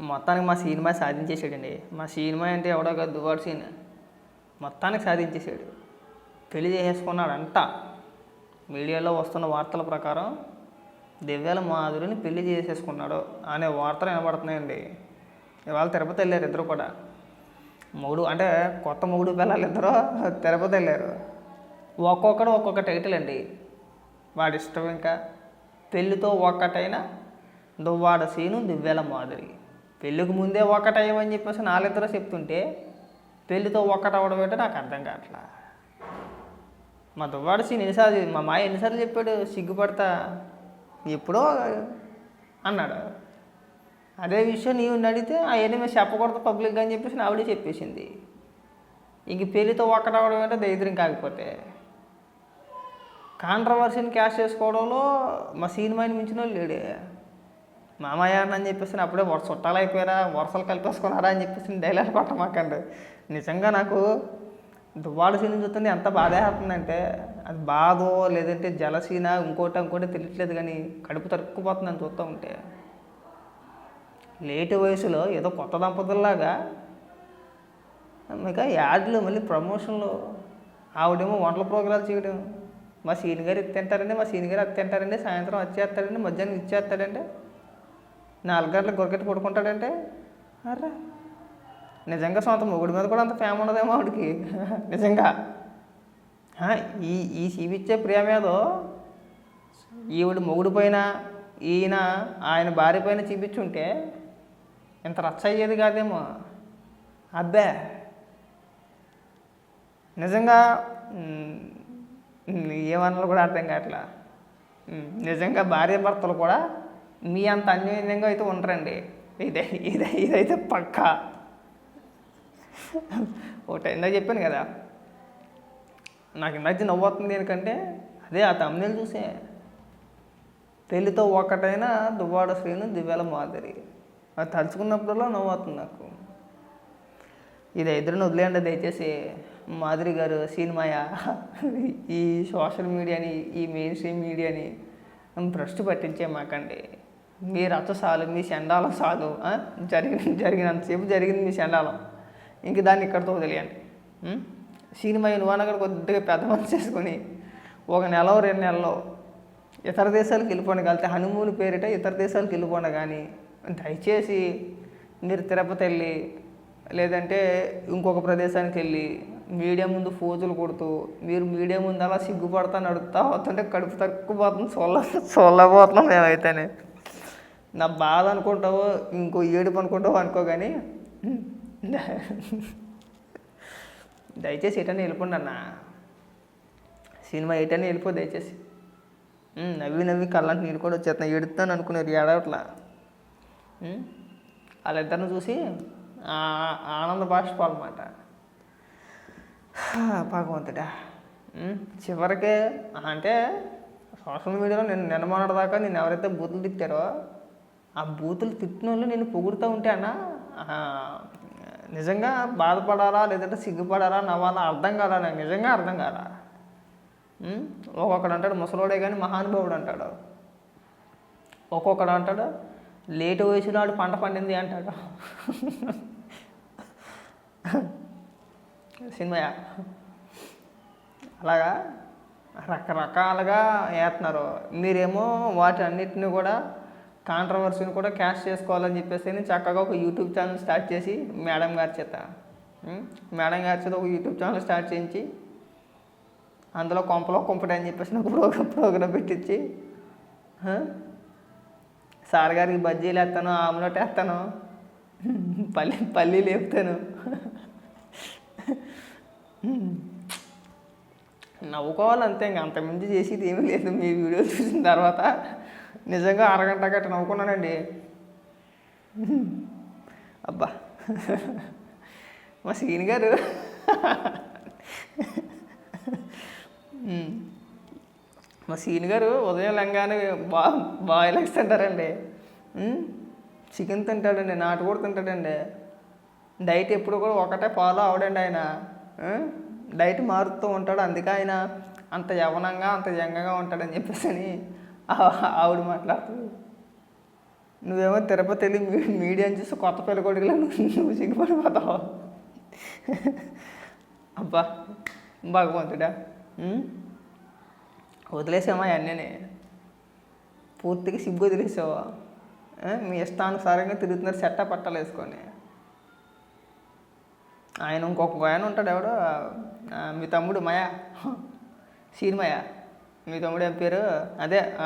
మొత్తానికి మా సినిమా సాధించేసాడండి మా సినిమా అంటే ఎవడో కాదు దువాడు సీన్. మొత్తానికి సాధించేసాడు పెళ్ళి చేసేసుకున్నాడంట. మీడియాలో వస్తున్న వార్తల ప్రకారం దివ్యాల మాధురిని పెళ్ళి చేసేసుకున్నాడు అనే వార్తలు వినబడుతున్నాయండి. ఇవాళ తిరుపతి వెళ్ళారు ఇద్దరు కూడా. మొగుడు అంటే కొత్త మొగుడు పిల్లలు ఇద్దరు తిరుపతి వెళ్ళారు. ఒక్కొక్కడు ఒక్కొక్క టైటిల్ అండి. వాడి ఇష్టం ఇంకా. పెళ్ళితో ఒక్కటైన దువ్వాడ సీను దివ్యాల మాధురి. పెళ్ళికి ముందే ఒక్కటయ్యమని చెప్పేసి నాలిద్దరూ చెప్తుంటే పెళ్ళితో ఒక్కటవడం ఏంటో నాకు అర్థం కావట్లా. మా దువ్వాడు సీన్ ఎన్నిసార్లు మా మాయ ఎన్నిసార్లు చెప్పాడు సిగ్గుపడతా? ఎప్పుడో అన్నాడు. అదే విషయం నీవు అడిగితే అవన్నీ మేము చెప్పకూడదు పబ్లిక్గా అని చెప్పేసి ఆవిడే చెప్పేసింది. ఇంక పెళ్ళితో ఒక్కటవడం ఏంటో దరిద్రం కాకపోతే. కాంట్రవర్సీని క్యాష్ చేసుకోవడంలో మా సినిమాని మించిన వాళ్ళు లేడే. మామయ్య అని చెప్పేసి అప్పుడే వరుస చుట్టాలు అయిపోయారా వరుసలు కలిపేసుకున్నారా అని చెప్పేసి డైలాగ్ కొట్టమాకండి నిజంగా నాకు దువ్వాడు సీన్ చూస్తుంది ఎంత బాధేస్తుందంటే అది బాధో లేదంటే జలసీన ఇంకోటి ఇంకోటి తెలియట్లేదు కానీ కడుపు తరుక్కుపోతుంది అని చూస్తూ ఉంటే. లేటు వయసులో ఏదో కొత్త దంపతుల్లాగా ఇంకా యాడ్లు మళ్ళీ ప్రమోషన్లు. ఆవిడేమో వంటల ప్రోగ్రాలు చేయడం. మా సీని గారు ఇది తింటారండి మా సీని గారు అది తింటారండి సాయంత్రం వచ్చేస్తాడండి మధ్యాహ్నం ఇచ్చేస్తాడండి నాలుగు గంటలకు గొరకెట్టి పడుకుంటాడంటే? అర్రా. నిజంగా సొంత మొగుడి మీద కూడా అంత ప్రేమ ఉండదేమో ఆవిడకి. నిజంగా. ఈ ఈ చూపించే ప్రేమ ఏదో ఈవిడ మొగుడు పైన ఈయన ఆయన భార్య పైన చూపించుంటే ఇంత రచ్చ అయ్యేది కాదేమో. అబ్బే. నిజంగా ఏమన్నా కూడా అర్థం కావట్లా. నిజంగా భార్య భర్తలు కూడా మీ అంత అన్యోన్యంగా అయితే ఉండరండి. ఇదే ఇదే ఇదైతే పక్కా. ఒకటి ఇందాక చెప్పాను కదా. నాకు ఇందాక నవ్వు ఎందుకంటే అదే ఆ తమ్ముళ్ళు చూసే పెళ్ళితో ఒకటైనా దువ్వాడ శ్రీను దివ్యాల మాదిరి. అది తలుచుకున్నప్పుడల్లా నవ్వు నాకు. ఇది ఇద్దరిని వదిలేయండి దయచేసి. మాధురి గారు సినిమాయ ఈ సోషల్ మీడియాని ఈ మెయిన్ స్ట్రీమ్ మీడియాని భ్రష్టు పట్టించే మాకండి. మీ రచ్చ చాలు మీ చండాలం చాలు జరిగిన జరిగినంతసేపు జరిగింది మీ చండాలం. ఇంక దాన్ని ఇక్కడితో వదిలేయండి. సినిమా నువ్వు కొద్దిగా పెద్ద మనసు చేసుకొని ఒక నెల రెండు నెలలో ఇతర దేశాలకు వెళ్ళిపోండి. కలితే హనుమూన్ పేరిట ఇతర దేశాలకు వెళ్ళిపోండి కానీ దయచేసి మీరు తిరుపతి వెళ్ళి లేదంటే ఇంకొక ప్రదేశానికి వెళ్ళి మీడియా ముందు ఫోజులు కొడుతూ మీరు మీడియా ముందు అలా సిగ్గుపడతా నడుపుతా అవుతుంటే కడుపు తక్కువపోతుంది చొల్ల చొల్లబోతున్నాం మేమైతేనే. నా బాధ అనుకుంటావో ఇంకో ఏడుపు అనుకుంటావో అనుకో కానీ దయచేసి ఎటన్నా వెళ్ళిపోండి అన్న. సినిమా ఎటన్నా వెళ్ళిపో దయచేసి. నవ్వి నవ్వి కళ్ళంటే నీళ్ళు కూడా వచ్చేస్తాను ఎడుతాను అనుకున్నారు ఏడవట్లా. వాళ్ళిద్దరిని చూసి ఆనంద బాష్పాలన్నమాట భగవంతుడా. ఉమ్, చివరికి అంటే సోషల్ మీడియాలో నేను నిన్న దాకా నేను ఎవరైతే బూతులు తిట్టారో ఆ బూతులు తిట్టిన వాళ్ళు నేను పొగుడుతూ ఉంటే అన్న నిజంగా బాధపడాలా లేదంటే సిగ్గుపడాలా నవ్వాలా అర్థం కాలా నాకు? నిజంగా అర్థం కాలా? ఒక్కొక్కడు అంటాడు ముసలోడే కానీ మహానుభావుడు అంటాడు. ఒక్కొక్కడు అంటాడు లేటు వయసులో ఆడు పంట పండింది అంటాడు. సినిమా. అలాగా? రకరకాలుగా వేస్తున్నారు మీరేమో వాటి అన్నిటిని కూడా కాంట్రవర్సీని కూడా క్యాష్ చేసుకోవాలని చెప్పేసి చక్కగా ఒక యూట్యూబ్ ఛానల్ స్టార్ట్ చేసి మేడం గారి చేత మేడం గారి చేత ఒక యూట్యూబ్ ఛానల్ స్టార్ట్ చేయించి అందులో కొంపలో కొంపటి అని చెప్పేసి నాకు ప్రోగ్రామ్ ప్రోగ్రామ్ పెట్టించి సార్ గారికి బజ్జీలు వేస్తాను ఆమ్లెట్ వేస్తాను పల్లి పల్లీలు వేపుతాను. నవ్వుకోవాలి అంతే ఇంక అంతకుమించి చేసేది ఏమీ లేదు. మీ వీడియో చూసిన తర్వాత నిజంగా అరగంట గట్ట నవ్వుకున్నానండి. అబ్బా. మా సీని గారు. మా సీని గారు ఉదయం లంగానే బా బాయిల్ ఎగ్స్ తింటారండి. చికెన్ తింటాడండి నాటుకోడి తింటాడండి. డైట్ ఎప్పుడు కూడా ఒకటే ఫాలో అవడండి ఆయన. డైట్ మారుతూ ఉంటాడు. అందుకే ఆయన అంత యవనంగా అంత యంగగా ఉంటాడని చెప్పేసి అని ఆవిడ మాట్లాడుతుంది. నువ్వేమో తిరుపతి వెళ్ళి మీ- చూసి కొత్త పెళ్ళికొడుకులా నువ్వు సిగ్గుపడిపోతావు? అబ్బా భగవంతుడా? వదిలేసామా అన్నీ పూర్తిగా సిగ్గు వదిలేసావా? మీ ఇష్టానుసారంగా తిరుగుతున్నారు చెట్ట పట్టాలు వేసుకొని. ఆయన ఇంకొక ఆయన ఉంటాడు ఎవడో? మీ తమ్ముడు మయా. సీనిమయ. మీ తమ్ముడు ఏం పేరు? అదే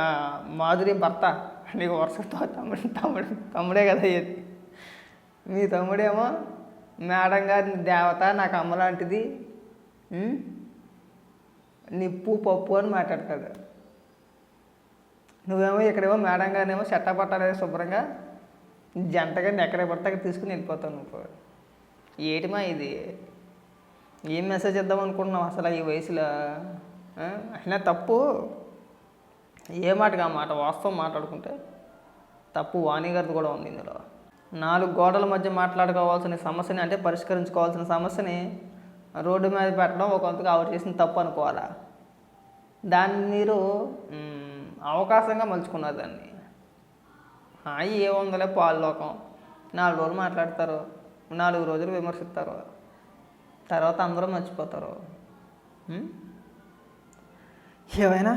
మాధురి భర్త. నీకు వరుసతో తమ్ముడు తమ్ముడు తమ్ముడే కదా ఇది మీ తమ్ముడేమో మేడం గారి దేవత నాకు అమ్మ లాంటిది. నిప్పు పప్పు అని మాట్లాడతాడు. నువ్వేమో ఇక్కడేమో మేడం గారినేమో చెట్ట శుభ్రంగా జంటగా ఎక్కడ పడితే అక్కడ తీసుకుని వెళ్ళిపోతావు నువ్వు. ఏటిమా ఇది? ఏం మెసేజ్ ఇద్దాం అనుకుంటున్నావు అసలు ఈ వయసులో? అయినా తప్పు. ఏ మాటగా మాట? వాస్తవం మాట్లాడుకుంటే తప్పు వాణిగారిది కూడా ఉంది ఇందులో. నాలుగు గోడల మధ్య మాట్లాడుకోవాల్సిన సమస్యని అంటే పరిష్కరించుకోవాల్సిన సమస్యని రోడ్డు మీద పెట్టడం ఒక ఆవిడ చేసిన తప్పు అనుకోవాలా? దాన్ని మీరు అవకాశంగా మలుచుకున్నారు దాన్ని. హాయి ఏముందలే పాలు లోకం. నాలుగు రోజులు మాట్లాడతారు. నాలుగు రోజులు విమర్శిస్తారు. తర్వాత అందరూ మర్చిపోతారు. ఏమైనా?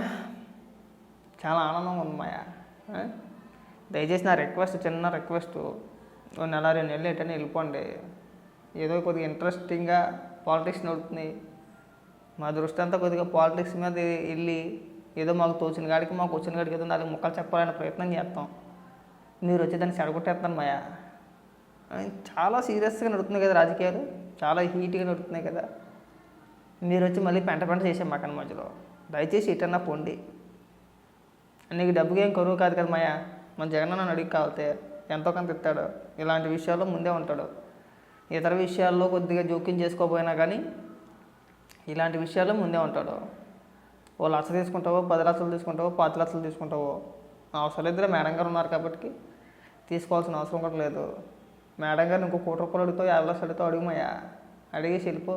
చాలా ఆనందంగా ఉంది మాయా. దయచేసి నా రిక్వెస్ట్ చిన్న రిక్వెస్ట్. ఓ నెల రెండు నెలలు ఎటైనా వెళ్ళిపోండి. ఏదో కొద్దిగా ఇంట్రెస్టింగ్గా పాలిటిక్స్ నడుతుంది. మా దృష్టి అంతా కొద్దిగా పాలిటిక్స్ మీద వెళ్ళి ఏదో మాకు తోచిన కాడికి మాకు వచ్చిన కాడికి ఏదో నాలుగు ముక్కలు చెప్పాలనే ప్రయత్నం చేస్తాం. మీరు వచ్చి దాన్ని చెడగొట్టేస్తాను మాయా. చాలా సీరియస్గా నడుతున్నాయి కదా రాజకీయాలు. చాలా హీట్గా నడుతున్నాయి కదా. మీరు వచ్చి మళ్ళీ పెంట పెంట చేసాం మాకన్న మధ్యలో. దయచేసి ఇటన్నా పొండి. నీకు డబ్బుకి ఏం కరువు కాదు కదా మాయా. మన జగన్ నన్ను అడిగి కావాలితే ఎంతో కొంత ఇస్తాడు. ఇలాంటి విషయాల్లో ముందే ఉంటాడు. ఇతర విషయాల్లో కొద్దిగా జోక్యం చేసుకోపోయినా కానీ ఇలాంటి విషయాల్లో ముందే ఉంటాడు. ఓ లక్ష తీసుకుంటావో పది లక్షలు తీసుకుంటావో పాతి లక్షలు తీసుకుంటావో అవసరం ఇద్దరు మేడం గారు ఉన్నారు కాబట్టి తీసుకోవాల్సిన అవసరం కూడా లేదు. మేడం గారిని ఇంకో కోటి రూపాయలు అడుగుతావు యాభై లక్షలు అడుగుతావు అడుగు మాయా. అడిగేసి వెళ్ళిపో.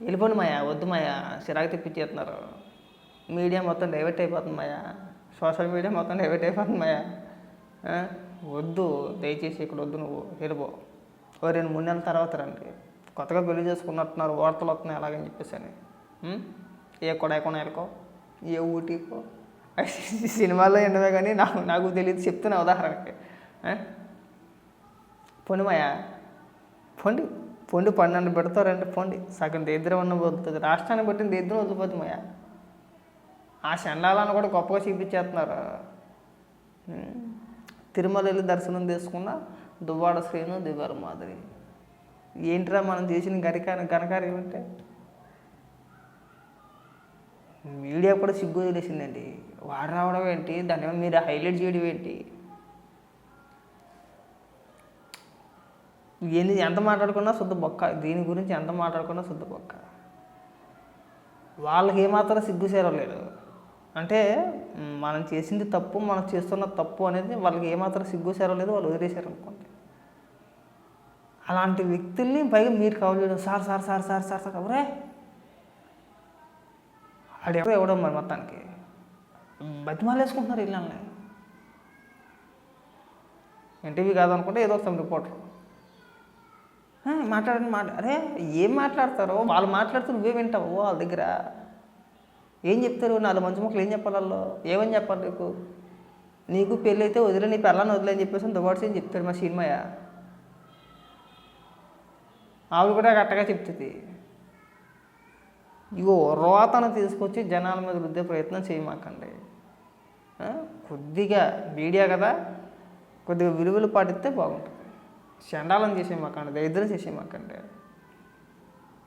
వెళ్ళిపోండి మాయా వద్దు మాయా చిరాకు తెప్పించేస్తున్నారు. మీడియా మొత్తం డైవర్ట్ అయిపోతుంది మాయా. సోషల్ మీడియా మొత్తం డైవర్ట్ అయిపోతుంది మాయా. వద్దు దయచేసి ఇక్కడ వద్దు నువ్వు. వెళ్ళిపో. ఓ రెండు మూడు నెలల తర్వాత రండి. కొత్తగా పెళ్ళి చేసుకున్నట్టున్నారు వార్తలు వస్తున్నాయి అలాగని చెప్పేసి అని. ఏ ఏ కొడైకొనాలకో ఏ ఊటీకో. సినిమాల్లో ఎండమే కానీ నాకు నాకు తెలియదు చెప్తున్నా ఉదాహరణకి. ఆ? పొండి పొండి పన్నెండు పెడతారంటే పొండి. సగం దరిద్రం ఉన్న వదులుతుంది రాష్ట్రాన్ని బట్టి దరిద్రం వదిలిపోతుంది మాయా ఆ చండాలను కూడా గొప్పగా చూపించేస్తున్నారు. తిరుమల వెళ్ళి దర్శనం చేసుకున్న దువ్వాడ శ్రీను దివ్యాల మాదిరి ఏంట్రా మనం చేసిన గరికాని ఘనకార్యం అంటే మీడియా కూడా సిగ్గు వదిలేసిందండి. వాడు రావడం ఏంటి? దాని మీరు హైలైట్ చేయడం ఏంటి? ఎన్ని ఎంత మాట్లాడుకున్నా శుద్ధ బొక్క. దీని గురించి ఎంత మాట్లాడుకున్నా శుద్ధ బొక్క. వాళ్ళకి ఏమాత్రం సిగ్గు చేరలేదు అంటే మనం చేసింది తప్పు మనం చేస్తున్న తప్పు అనేది వాళ్ళకి ఏమాత్రం సిగ్గు చేరలేదు వాళ్ళు వదిలేశారు అనుకోండి. అలాంటి వ్యక్తుల్ని పైగా మీరు కవర్ చేయడం sir sir sir sir sir sir కవరే ఆడెవరో ఇవ్వడం మరి మొత్తానికి. బతిమాలు వేసుకుంటున్నారు ఇళ్ళని ఎన్టీవీ కాదనుకుంటే ఏదో వస్తాం రిపోర్టర్. మాట్లాడని మాట్లాడండి మాట. అరే ఏం మాట్లాడతారో? వాళ్ళు మాట్లాడుతూ నువ్వే వింటావు వాళ్ళ దగ్గర. ఏం చెప్తారు? నాలుగు మంచి మొక్కలు ఏం చెప్పాలి వాళ్ళు? ఏమని చెప్పాలి నీకు? నీకు పెళ్ళి అయితే వదిలే నీ పెళ్ళని వదిలే అని చెప్పేసి దుబాట్స్ ఏం చెప్తాడు మా సినిమాయ ఆవిడ కూడా గట్టగా చెప్తుంది. ఇగో రోతను తీసుకొచ్చి జనాల మీద రుద్దే ప్రయత్నం చేయమాకండి కొద్దిగా మీడియా కదా కొద్దిగా విలువలు పాటిస్తే బాగుంటుంది. చండాలం చేసేమాకండి దరిద్రం చేసేమాకండి.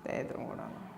దరిద్రం కూడా.